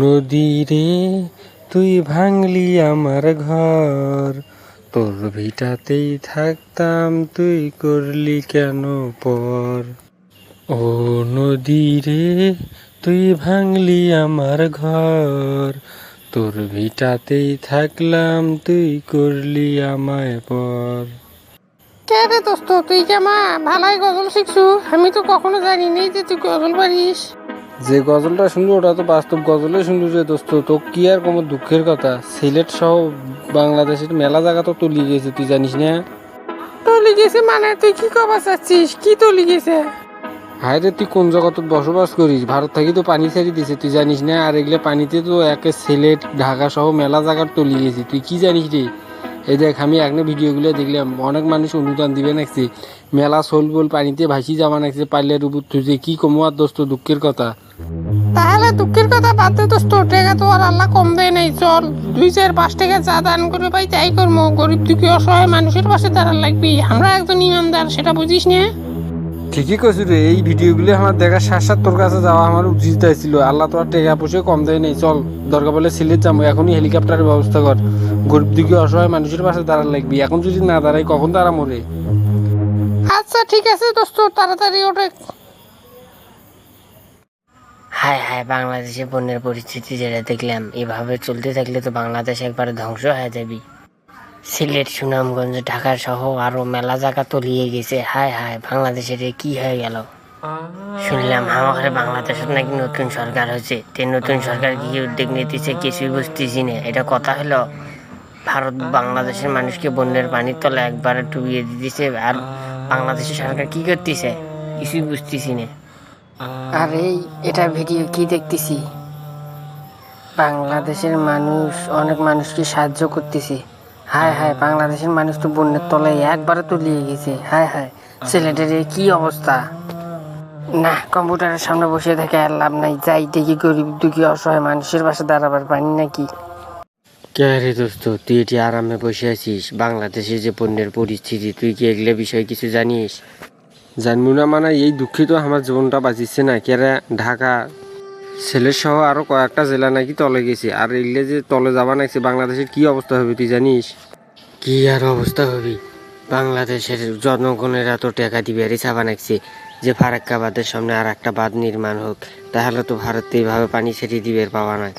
নদী রে, তুই ভাঙলি আমার ঘর। তোর ভিটাতেই থাকতাম তুই করলি কেন পর? ও নদী রে, তুই ভাঙলি আমার ঘর। তোর ভিটাতেই থাকলাম তুই করলি আমায় পর। কে রে দোস্ত, তুই কেমা ভালাই গজল শিখছু? আমি তো কখনো জানি নি যে তুই গজল পারিস। যে গজলটা শুনলো ওটা তো বাস্তব গজলে শুনলো যে দোস্ত তো কি আর কোনো দুঃখের কথা? সিলেট সহ বাংলাদেশের মেলা জায়গা তো তলি গেছে তুই জানিস না? তলি গেছে মানে তুই কি কবা চাচ্ছিস? কি তলি গেছে? হায় রে তুই কোন জগতত বসবাস করিস? ভারত থেকে তো পানি ছেড়ে দিছে তুই জানিস না? আর এগুলো পানিতে তো একে সিলেট ঢাকা সহ মেলা জায়গার তলি গেছে তুই কি জানিস রে? এই দেখ আমি এখনও ভিডিওগুলো দেখলাম অনেক মানুষ অনুদান দিবে নাকছে মেলা সোল বোল পানিতে ভাসি যাওয়া নাকছে পারলে রুবুত তুই কি কমো আর দোস্ত দুঃখের কথা? তাহলে দুঃখের কথা বাদ দে দোস্ত টাকা তো আর আল্লাহ কম দেয় নাই চল। দুই চার পাঁচ টাকা চা দান করে পাই তাই করব। গরিব দুঃখী অসহায় মানুষের পাশে দাঁড়ান লাগবি। আমরা একজন ইমানদার সেটা বুঝিস না। ঠিকই কইছি রে এই ভিডিওগুলো আমার দেখার সাথে সাথে তোর কাছে যাওয়া আমার উচিত ছিল আল্লাহ তো আর টাকা পয়সা কম দেয় নেই চল। দরকার বলে সিলেট যাব এখনই হেলিকপ্টারের ব্যবস্থা কর। গরিব অসহায় মানুষের পাশে দাঁড়ান লাগবি এখন যদি না দাঁড়াই কখন তারা মরে আচ্ছা ঠিক আছে দোস্ত তাড়াতাড়ি ওঠে। হায় হায়, বাংলাদেশে বন্যার পরিস্থিতি যেটা দেখলাম, এভাবে চলতে থাকলে তো বাংলাদেশ একবার ধ্বংস হয়ে যাবি। সিলেট, সুনামগঞ্জ, ঢাকা সহ আরও মেলা জায়গা তলিয়ে গেছে। হায় হায়, বাংলাদেশের কি হয়ে গেল? শুনলাম আমাদের বাংলাদেশের নাকি নতুন সরকার হয়েছে। তে নতুন সরকার কি কি উদ্যোগ নিতেছে কিছুই বুঝতেছি না। এটা কথা হলো, ভারত বাংলাদেশের মানুষকে বন্যার পানির তলে একবারে ডুবিয়ে দিতেছে। আর বাংলাদেশের সরকার কি করতেছে? কিছুই বুঝতেছি না। আরে এটা ভিডিও কি দেখতেছি? বাংলাদেশের মানুষ অনেক মানুষকে সাহায্য করতেছে। হায় হায় বাংলাদেশের মানুষ তো বন্যের তলায় একবারে তলিয়ে গেছে। হায় হায় ছেলেটার কি অবস্থা? না কম্পিউটারের সামনে বসে থাকে আর লাভ নাই। যাই দেখি গরিব দুঃখী অসহায় মানুষের পাশে দাঁড়াবার পারি নাকি? কে রে দোস্ত তুই এটি আরামে বসে আছিস? বাংলাদেশে যে পণ্যের পরিস্থিতি তুই কি এগুলো বিষয়ে কিছু জানিস? জানব না মানে এই দুঃখিত আমার জীবনটা বাঁচিচ্ছে না কেরা ঢাকা। ছেলের সহ আরও কয়েকটা জেলা নাকি তলে গেছে। আর এগুলো যে তলে যাবা নাকছে বাংলাদেশের কি অবস্থা হবে তুই জানিস? কি আর অবস্থা হবি? বাংলাদেশের জনগণের এত টাকা দিবে রিসা বানাইছে যে ফারাক্কাবাদের সামনে আর একটা বাঁধ নির্মাণ হোক। তাহলে তো ভারত এইভাবে পানি ছেড়ে দিবে পাওয়া নাই।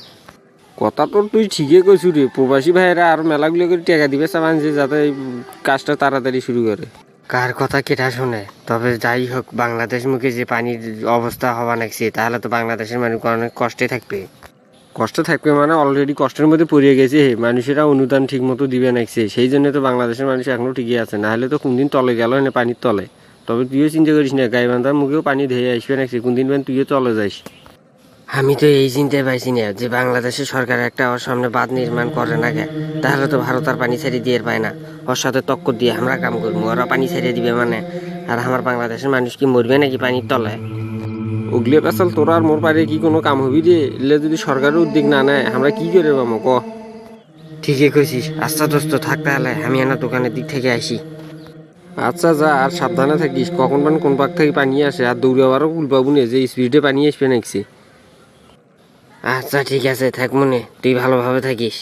কথা তোর তুই ঠিকই কইছু রে প্রবাসী ভাইয়েরা আর মেলাগুলো করে টাকা দিবে সামান যে যাতে কাজটা তাড়াতাড়ি শুরু করে। কার কথা কেটা শুনে? তবে যাই হোক বাংলাদেশ মুখে যে পানির অবস্থা হওয়া নাকছে তাহলে তো বাংলাদেশের মানুষ অনেক কষ্টে থাকবে। কষ্ট থাকবে মানে অলরেডি কষ্টের মধ্যে পড়িয়ে গেছে মানুষেরা অনুদান ঠিক মতো দিবে নাকছে সেই জন্য তো বাংলাদেশের মানুষ এখনও ঠিকই আছে না হলে তো কোনদিন তলে গেল না পানির তলে। তবে তুইও চিন্তা করিস না গাইবান্ধার মুখেও পানি ধেয়ে আসবে নাকছে কোনদিন মানে তুইও তলে যাইস। আমি তো এই চিন্তায় পাইছি না যে বাংলাদেশের সরকার একটা ওর সামনে বাঁধ নির্মাণ করে না কে? তাহলে তো ভারত আর পানি ছেড়ে দিয়ে পায় না। ওর সাথে তক্কর দিয়ে আমরা কাম করব। ওরা পানি ছেড়ে দিবে মানে? আর আমার বাংলাদেশের মানুষ কি মরবে নাকি পানির তলায় ওগুলো পেশাল তোরা আর মোর পারে কি কোনো কাম হবি রে? এলে যদি সরকারের উদ্যোগ না নেয় আমরা কি করে পাবো ক? ঠিকই কইছিস। আস্তা দোস্ত থাক তাহলে। আমি এনা দোকানের দিক থেকে আসি আচ্ছা যা আর সাবধানে থাকিস। কখন পান কোন পাক থেকে পানি আসে আর দৌড়ে আবারও ভুল পাবো না যে স্পিডে পানি আসবে নাকছি আচ্ছা ঠিক আছে থাকমনে তুই ভালোভাবে থাকিস।